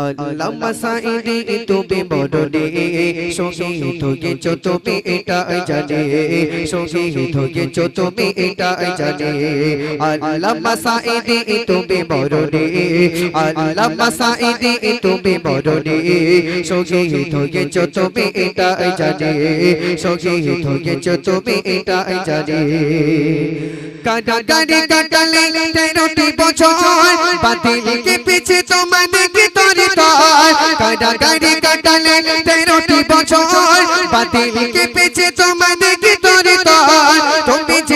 আল্লামা সাইদি তুমি বড়নে শহীদ হয়েছ তুমি এটা জানে শহীদ হয়েছ তুমি এটা জানে আল্লামা সাইদি তুমি বড়নে আল্লামা সাইদি তুমি বড়নে শহীদ হয়েছ তুমি এটা জানে শহীদ হয়েছ তুমি এটা জানে কাটাকাটি কাটালে তেরোটি বছর বাতিলকে পিছে তোমাদেরকে তরে তর কাটাকাটি কাটালে তেরোটি বছর বাতিলকে পিছে তোমাদের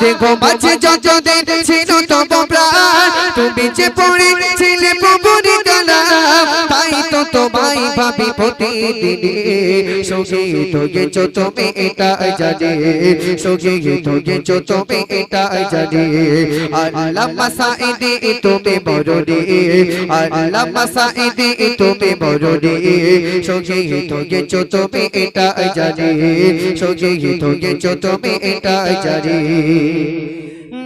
দেখো বাঁচে যতদিন ছিল তব প্রাণ। তুমি যে পড়েছিলে প্রভুরি তোমায় ভাবি প্রতিদিনে? শহীদ হয়েছ তুমি এটা জানি শহীদ হয়েছ তুমি এটা জানি। আল্লাহ মাসাইদে তুমি বড় আল্লাহ মাসাইদে তুমি বড় শহীদ হয়েছ তুমি এটা জানি শহীদ হয়েছ তুমি এটা জানি।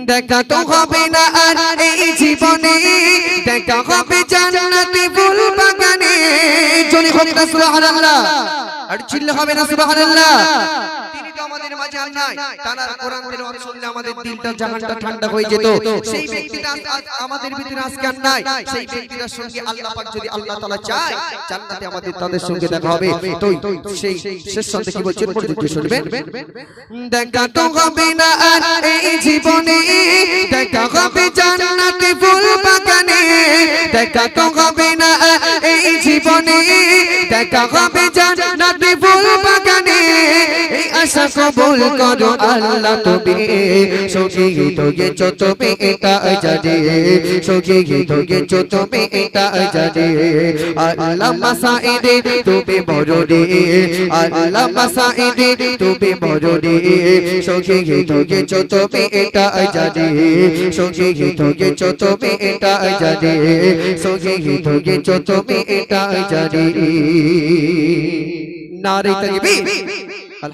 দেখা তো হবে না আর এই জীবনে, দেখা হবে বাগানে জোরে হবে না সুবহানাল্লাহ। আর চিল্লে হবে না সুবহানাল্লাহ। তিনি তো আমাদের মাঝে আর নাই। তার কোরআন তেলাওয়াত শুনলে আমাদের দিলটা জাহানটা ঠান্ডা হয়ে যেত। সেই ব্যক্তিটা আজ- আমাদের ভিতরে আজকে আর নাই। সেই ব্যক্তিটার সঙ্গে আল্লাহ পাক যদি আল্লাহ তাআলা চায় জান্নাতে আমাদের তাদের সঙ্গে দেখা হবে। তো সেই শেষ সন্ধ্যে কি বলছেন পরিচিত শুনবেন। দেখা তো হবে না আর এই জীবনে। দেখা হবে জান্নাতে ফুল বাগানে। দেখা তো হবে না জীবনে দেখা হবে জান্নাতে। আশা কবুল করো আল্লাহ তুমি। শহীদ হয়েছ তুমি এটা জানে শহীদ হয়েছ তুমি এটা জানে আল্লাহ মাসাইদে, তুমি বড় রে আল্লাহ মাসাইদে, তুমি বড় রে শহীদ হয়েছ তুমি এটা জানে শহীদ হয়েছ তুমি এটা জানে শহীদ হয়েছ তুমি এটা জানে নারে তাকবীর